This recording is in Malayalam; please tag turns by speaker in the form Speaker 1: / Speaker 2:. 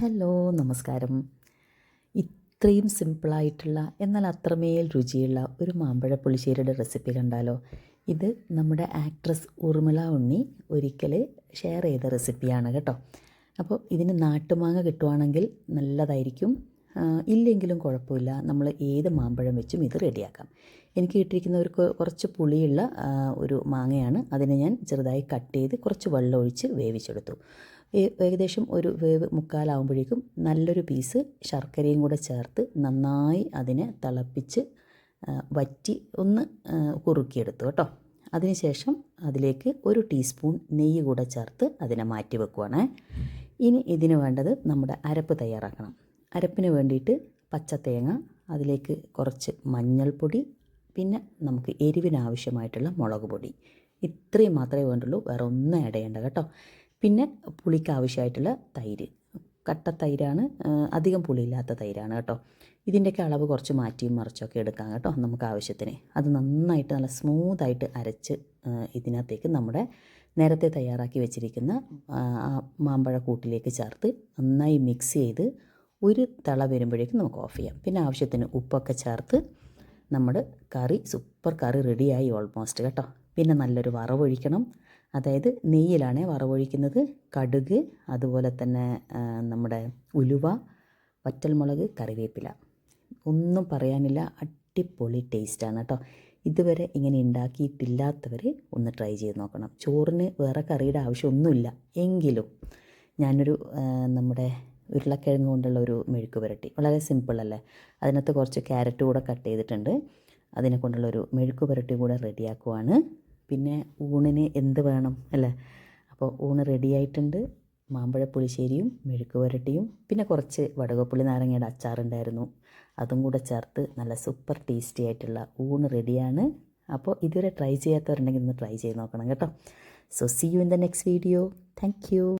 Speaker 1: ഹലോ നമസ്കാരം. ഇത്രയും സിമ്പിളായിട്ടുള്ള എന്നാൽ അത്രമേൽ രുചിയുള്ള ഒരു മാമ്പഴ പുളിശ്ശേരിയുടെ റെസിപ്പി കണ്ടാലോ? ഇത് നമ്മുടെ ആക്ട്രസ് ഉർമിള ഉണ്ണി ഒരിക്കൽ ഷെയർ ചെയ്ത റെസിപ്പിയാണ് കേട്ടോ. അപ്പോൾ ഇതിന് നാട്ടുമാങ്ങ കിട്ടുവാണെങ്കിൽ നല്ലതായിരിക്കും. ഇല്ലെങ്കിലും കുഴപ്പമില്ല. നമ്മൾ ഏത് മാമ്പഴം വെച്ചും ഇത് റെഡിയാക്കാം. എനിക്ക് കിട്ടിയിരിക്കുന്ന ഒരു കുറച്ച് പുളിയുള്ള ഒരു മാങ്ങയാണ്. അതിനെ ഞാൻ ചെറുതായി കട്ട് ചെയ്ത് കുറച്ച് വെള്ളം ഒഴിച്ച് വേവിച്ചെടുത്തു. ഏകദേശം ഒരു വേവ് മുക്കാലാവുമ്പോഴേക്കും നല്ലൊരു പീസ് ശർക്കരയും കൂടെ ചേർത്ത് നന്നായി അതിനെ തിളപ്പിച്ച് വറ്റി ഒന്ന് കുറുക്കിയെടുത്തു കേട്ടോ. അതിനുശേഷം അതിലേക്ക് ഒരു ടീസ്പൂൺ നെയ്യ് കൂടെ ചേർത്ത് അതിനെ മാറ്റി വെക്കുവാണ്. ഇനി ഇതിന് വേണ്ടത് നമ്മുടെ അരപ്പ് തയ്യാറാക്കണം. അരപ്പിന് വേണ്ടിയിട്ട് പച്ച തേങ്ങ അതിലേക്ക് കുറച്ച് മഞ്ഞൾപ്പൊടി പിന്നെ നമുക്ക് എരിവിനാവശ്യമായിട്ടുള്ള മുളക് പൊടി. ഇത്രയും മാത്രമേ വേണ്ടുള്ളൂ വേറെ ഒന്നും ചെയ്യേണ്ട കേട്ടോ. പിന്നെ പുളിക്ക് ആവശ്യമായിട്ടുള്ള തൈര്. കട്ട തൈരാണ് അധികം പുളിയില്ലാത്ത തൈരാണ് കേട്ടോ. ഇതിന്റെയൊക്കെ അളവ് കുറച്ച് മാറ്റിയും മറിച്ചൊക്കെ എടുക്കാം കേട്ടോ നമുക്ക് ആവശ്യത്തിന്. അത് നന്നായിട്ട് നല്ല സ്മൂത്തായിട്ട് അരച്ച് ഇതിനകത്തേക്ക് നമ്മുടെ നേരത്തെ തയ്യാറാക്കി വെച്ചിരിക്കുന്ന മാമ്പഴ കൂട്ടിലേക്ക് ചേർത്ത് നന്നായി മിക്സ് ചെയ്ത് ഒരു തള വരുമ്പോഴേക്കും നമുക്ക് ഓഫ് ചെയ്യാം. പിന്നെ ആവശ്യത്തിന് ഉപ്പൊക്കെ ചേർത്ത് നമ്മുടെ കറി സൂപ്പർ കറി റെഡിയായി ഓൾമോസ്റ്റ് കേട്ടോ. പിന്നെ നല്ലൊരു വറവൊഴിക്കണം. അതായത് നെയ്യിലാണ് വറവൊഴിക്കുന്നത്. കടുക് അതുപോലെ തന്നെ നമ്മുടെ ഉലുവ വറ്റൽമുളക് കറിവേപ്പില. ഒന്നും പറയാനില്ല അടിപൊളി ടേസ്റ്റാണ് കേട്ടോ. ഇതുവരെ ഇങ്ങനെ ഉണ്ടാക്കിയിട്ടില്ലാത്തവർ ഒന്ന് ട്രൈ ചെയ്ത് നോക്കണം. ചോറിന് വേറെ കറിയുടെ ആവശ്യമൊന്നുമില്ല. എങ്കിലും ഞാനൊരു നമ്മുടെ ഉരുളക്കിഴങ്ങ് കൊണ്ടുള്ള ഒരു മെഴുക്ക് പുരട്ടി. വളരെ സിമ്പിളല്ലേ അതിനകത്ത് കുറച്ച് ക്യാരറ്റ് കൂടെ കട്ട് ചെയ്തിട്ടുണ്ട്. അതിനെ കൊണ്ടുള്ള ഒരു മെഴുക്ക് പുരട്ടി കൂടെ റെഡിയാക്കുവാണ്. പിന്നെ ഊണിന് എന്ത് വേണം അല്ലേ? അപ്പോൾ ഊണ് റെഡിയായിട്ടുണ്ട് മാമ്പഴ പുളിശ്ശേരിയും മെഴുക്ക് പുരട്ടിയും പിന്നെ കുറച്ച് വടകപ്പുളി നാരങ്ങയുടെ അച്ചാറുണ്ടായിരുന്നു അതും കൂടെ ചേർത്ത് നല്ല സൂപ്പർ ടേസ്റ്റി ആയിട്ടുള്ള ഊണ് റെഡിയാണ് അപ്പോൾ ഇതുവരെ ട്രൈ ചെയ്യാത്തവരുണ്ടെങ്കിൽ ഒന്ന് ട്രൈ ചെയ്ത് നോക്കണം കേട്ടോ. So see you in the next video thank